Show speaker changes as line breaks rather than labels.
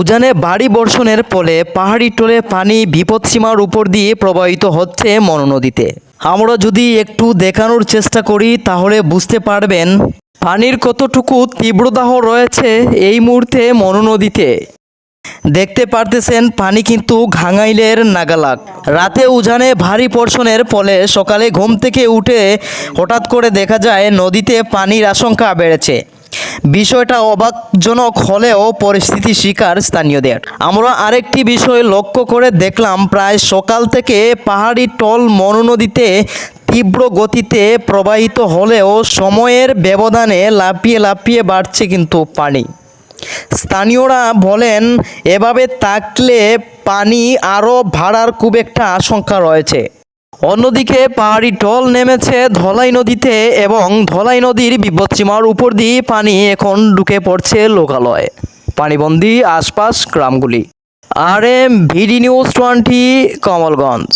উজানে ভারী বর্ষণের ফলে পাহাড়ি টোলে পানি বিপদসীমার উপর দিয়ে প্রবাহিত হচ্ছে মনো নদীতে আমরা যদি একটু দেখানোর চেষ্টা করি, তাহলে বুঝতে পারবেন পানির কতটুকু তীব্রদাহ রয়েছে এই মুহূর্তে মনো নদীতে দেখতে পারতেছেন, পানি কিন্তু ঘাঙাইলের নাগালাক। রাতে উজানে ভারী বর্ষণের ফলে সকালে ঘুম থেকে উঠে হঠাৎ করে দেখা যায়, নদীতে পানির আশঙ্কা বেড়েছে। বিষয়টা অবাকজনক হলেও পরিস্থিতি শিকার স্থানীয়দের। আমরা আরেকটি বিষয় লক্ষ্য করে দেখলাম, প্রায় সকাল থেকে পাহাড়ি টল মনু নদীতে তীব্র গতিতে প্রবাহিত হলেও সময়ের ব্যবধানে লাফিয়ে লাফিয়ে বাড়ছে কিন্তু পানি। স্থানীয়রা বলেন, এভাবে থাকলে পানি আরও ভাড়ার খুব একটা আশঙ্কা রয়েছে। অন্যদিকে পাহাড়ি টল নেমেছে ধলাই নদীতে এবং ধলাই নদীর বিপদসীমার উপর দিয়ে পানি এখন ঢুকে পড়ছে লোকালয়ে। পানিবন্দি আশপাশ গ্রামগুলি। R M VD news twenty, Kamalganj.